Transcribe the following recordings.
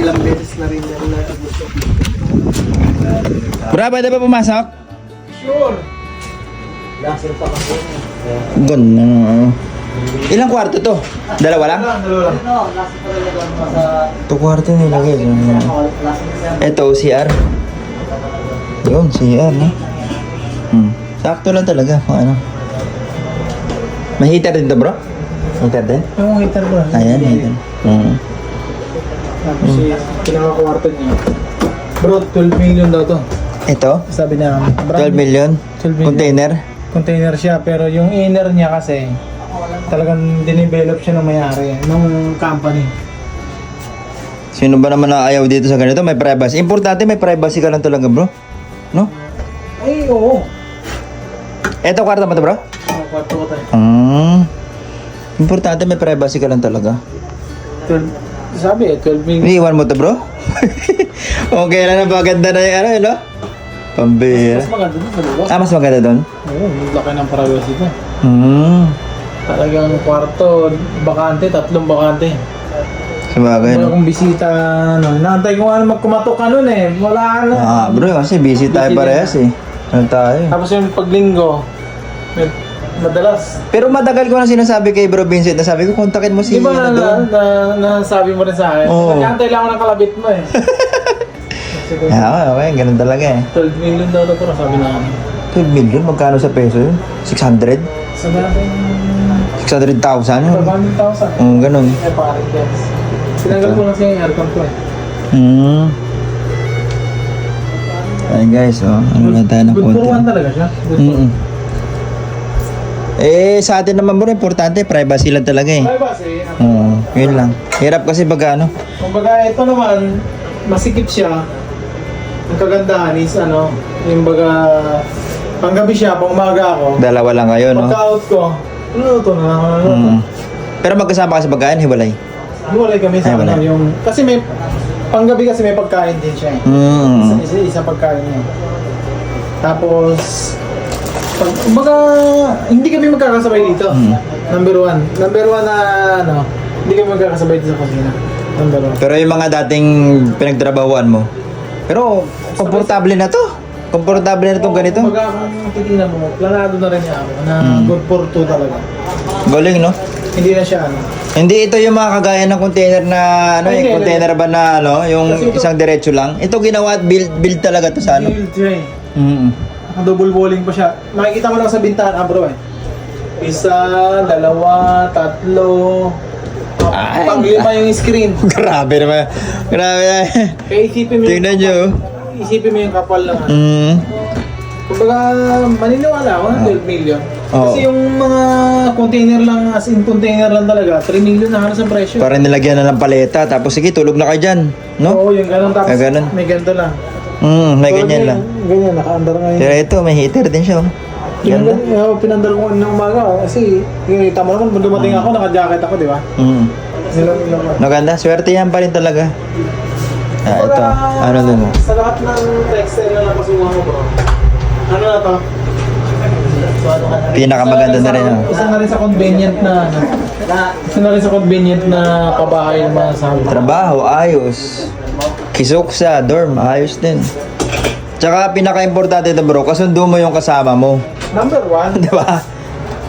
ilang beses na rin yan na gusto. Bro, pwede ba pumasok? Sure! Laser pa kasi. Ganda. Ilang kwarto to? Dalawa lang? Dalawa lang. No, laser pa rin doon sa... Ito kwarto nilagay. Ito, CR. Yun, CR, no? Hmm. Sakto lang talaga kung ano. May heater din to, bro? Heater din? Yung heater bro. Ayan, heater. Hmm. Tapos si pinaka-kwarto niya. Bro, 12 million daw to. Ito? Sabi niya, 12 million? 12 million. Container? container siya pero yung inner niya kasi talagang dinevelop siya ng may-ari ng company. Sino ba naman na ayaw dito sa ganito? May privacy. Importante may privacy ka lang talaga, bro. No? Ay, oo. Ito kwarto mo to, bro? Oh, kwarto ko tayo. Hmm. Importante may privacy ka lang talaga. 12, sabi eh, 12 million. Iniiwan mo to, bro? okay lang na maganda na yung ano, yun, no? Pambira. Mas maganda dun sa. Ah, mas maganda doon? Oo, ang laki ng privacy ko. Hmm. Talagang kwarto, bakante, tatlong bakante. Sabagay, Wala akong bisita, ano. Naantay ko nga na magkumatok ka nun eh. Wala na. Ah, bro, kasi busy tayo Busy parehas eh. Ano tayo? Tapos yung paglinggo, med- madalas. Pero matagal ko na sinasabi kay Bro Vincent na sabi ko, kontakin mo si Di ba ano na, doon. na, na, nasabi mo rin sa akin? Oo. Nagkantay lang ako ng kalabit mo eh. Sige. Ah, okay, ganun talaga eh. 12 million daw ito pero sabi namin. 12 million, magkano sa peso yun? 600? Sabi natin, 600,000? 500,000. Hmm, ganun. Eh, pare, yes. Tinanggal ko kasi yung aircon ko eh. Hmm. Ayun guys, oh. Ano na tayo ng Good for konti. one talaga siya. Good for Mm Eh, sa atin naman bro, importante, privacy lang talaga eh. Ay ba, si, Oo, yun lang. Hirap kasi pag ano. kumbaga ito naman, masikip siya. Ang kagandahan is ano, yung baga, panggabi siya, pang umaga ako. Dalawa lang kayo, no? Pagka-out ko, ano to na, ano to. Mm. Pero magkasama ka sa pagkain, hiwalay. Hiwalay kami Ay, sa wala. ano, yung, kasi may, panggabi kasi may pagkain din siya eh. Isa, Mm. isa, isa pagkain niya. Tapos, pag, kumbaga, hindi kami magkakasabay dito. Mm. Number one. Number one na, ano, hindi kami magkakasabay dito sa kusina. Number one. Pero yung mga dating pinagtrabahuan mo, pero komportable na to. Komportable na itong ganito. Kumbaga, kung titignan mo, planado na rin niya ako na Mm. good for two talaga. Galing, no? Hindi na siya, ano. Hindi ito yung mga kagaya ng container na ano, Ay, yung hindi, container ba na ano, yung Kasi ito- isang diretso lang. Ito ginawa at build build talaga to sa ano. Build siya eh. Mm. Naka-double walling pa siya. Makikita mo lang sa bintana, bro eh. Isa, dalawa, tatlo, Ay. panglima yung screen. Grabe naman. Grabe. Kaya isipin mo yung Tingnan nyo. isipin mo yung kapal lang. ano. Mm. Kumbaga, maniniwala ako na 12 million. Oo. Kasi yung mga container lang, as in container lang talaga, 3 million na halos ang presyo. Parang nilagyan na ng paleta. Tapos sige, tulog na kayo dyan. No? Oo, yung ganun. Tapos Ah, ganun. may ganito lang. Mm, may Pero ganyan lang. Ganyan, naka-under ngayon. Pero ito, may heater din siya. oh. Yung Ganda. ganyan, uh, pinandar ko ng umaga. Kasi, kita mo naman, kung dumating ako, naka-jacket ako, di ba? Mm. Nilang, nilang, Maganda. Swerte yan pa rin talaga. Ah, ito. Ano dun? oh? Sa lahat ng textile na napasukan ko, bro. Ano na to? Pinakamaganda na rin. oh. Isa na rin sa convenient na, ano, isa na rin sa convenient na pabahay ng mga sabi. Trabaho, ayos. Kisok sa dorm, ayos din. Tsaka pinaka-importante ito bro, kasundo mo yung kasama mo. Number one, Di ba?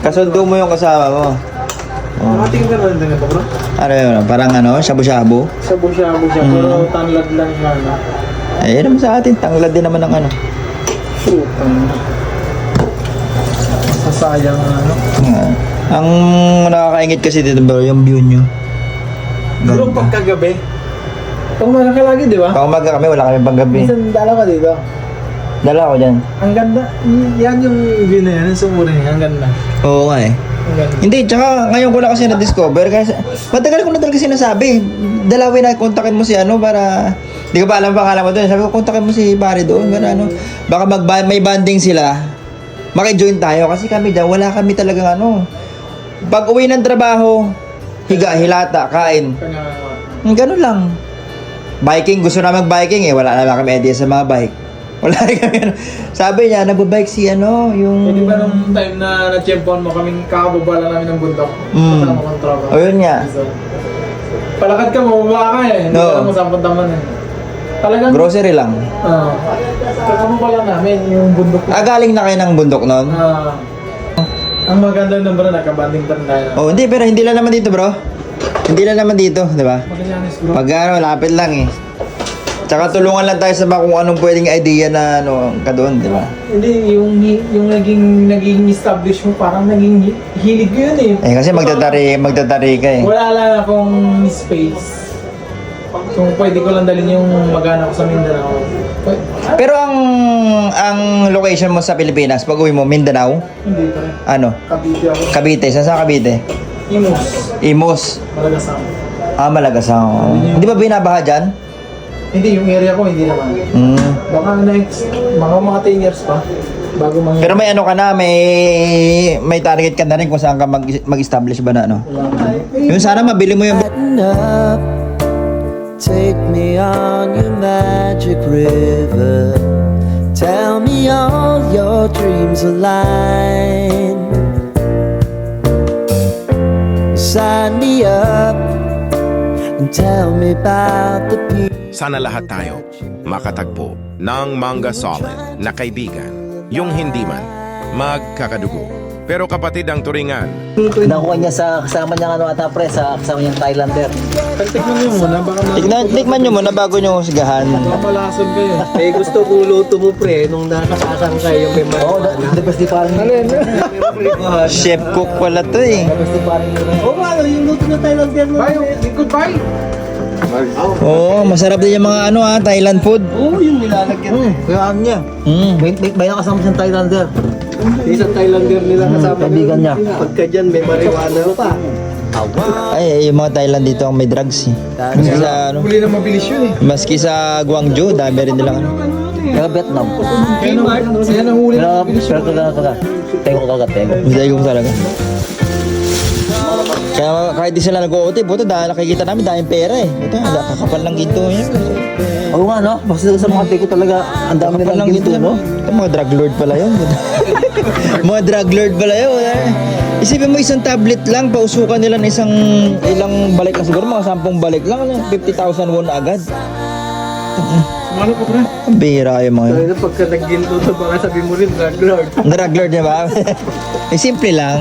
Kasundo mo yung kasama mo. Oh. nakatingin ka na din ito, bro. Ano yun? Parang ano, shabu-shabu. Shabu-shabu siya, Mm. pero tanlad lang siya, no? Ayun naman sa atin, tanglad din naman ng ano. Putang. Masasayang, ano. Ah. ang nakakaingit kasi dito bro, yung view nyo. Bro, pagkagabi, pag umaga ka lagi, di ba? Pag umaga kami, wala kami panggabi. Minsan dala ka dito. Dala ko dyan. Ang ganda. Yan yung view na yan, yung sumuri niya. Ang ganda. Oo nga eh. Ang ganda. Hindi, tsaka ngayon ko lang kasi na-discover kasi matagal ko na talaga sinasabi. Dalawin na kontakin mo si ano para Hindi ko pa alam pangalan mo doon. Sabi ko, kontakin mo si pare doon. Para ano, baka mag may banding sila. Maki-join tayo kasi kami dyan, wala kami talagang ano. Pag uwi ng trabaho, higa, hilata, kain. Hmm, Ganun lang. Biking, gusto na mag-biking eh. Wala naman kami idea sa mga bike. Wala kami ano. Sabi niya, nagbabike si ano, yung... eh, di ba nung time na na-champion mo kaming kakababa lang namin ng bundok? Mm. Kasama kong tropa. O yun nga. So, palakad ka, mababa ka eh. Hindi Oo. ka kung saan man eh. Talagang, Grocery lang. ah, kakamo pa lang namin, yung bundok Ah, galing na kayo ng bundok noon? Ah, ang maganda ng bro, nakabanding pa rin tayo. Oh, hindi, pero hindi lang naman dito, bro. Hindi lang naman dito, di ba? Pag ano, lapit lang eh. Tsaka tulungan lang tayo sa mga kung anong pwedeng idea na ano ka doon, di ba? Hindi, yung, yung naging, naging establish mo, parang naging hi- hilig ko yun eh. Eh kasi magtatari, magtatari ka eh. Wala lang akong space. Kung pwede ko lang dalhin yung magana ko sa Mindanao. Pwede, Pero ang ang location mo sa Pilipinas, pag uwi mo, Mindanao, hindi pa rin. ano? Cavite ako. Cavite, saan sa Cavite? Imus. Imos. Malagasang. Ah, Malagasang. Hindi ba binabaha dyan? Hindi, yung area ko hindi naman. Mm. Baka next, mga mga 10 years pa. Bago mga... Pero may ano ka na, may may target ka na rin kung saan ka mag, mag-establish ba na ano? Yung sana mabili mo yung Lighten up, take me on your magic river. Tell me all your dreams align. Sign me up and tell me about the beauty. Sana lahat tayo makatagpo ng manga solid na kaibigan, yung hindi man magkakadugo. Pero kapatid ang turingan, Nakuha niya sa kasama niya ano ata pre sa kasama niyang Thailander. Tignan nyo muna, baka ma- Tikman, tikman nyo muna bago nyo husgahan. baka malason kayo. Eh gusto ko luto mo pre nung nakakasang kayo yung may Oo, oh, the best di parang Alin? Chef cook pala to eh. The best di parang Oo nga, yung luto ng Thailander mo. Bye, goodbye! Oo, masarap din yung mga ano ah, Thailand food. Oo, yung nilalagyan. Hmm, kaya ang niya. Mm. May, may, may kasama siyang Thailander. Isang Thailander nila kasama. Kaibigan niya. Pagka dyan may marijuana pa. Ay, yung mga Thailand dito ang may drugs eh. Maski sa, ano, Huli na mabilis yun eh. maski sa Guangzhou, dami rin nilang ano. Kaya Vietnam. Kmart, yan ang huli na Pero, mabilis pero yun. kaga kaga. Teko kaga, teko. Hindi ko talaga. Kaya kahit di sila nag-OT, buto dahil nakikita namin dahil pera eh. Buto, kakapal lang ginto yun. Oo nga no, basta sa mga teko talaga ang dami nilang lang ginto, no. Ito, mga drug lord pala yun. mga drug lord pala yun. eh. Isipin mo isang tablet lang, pausukan nila ng isang ilang balik lang siguro, mga sampung balik lang, ano, 50,000 won agad. Ano ko pre? Ang bihira yung mga yun. Kaya pagka nagginto sa baka sabi mo rin drug lord. Drug lord, di ba? eh, simple lang.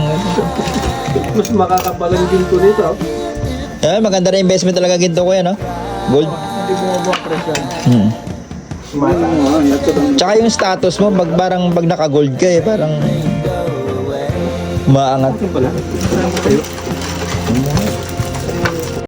Mas makakapalang ginto nito. Eh, maganda na investment talaga ginto ko yan, no? Gold. Hindi bumaba ang presyo. Hmm. Tsaka yung status mo, pag parang pag naka-gold ka eh, parang maangat.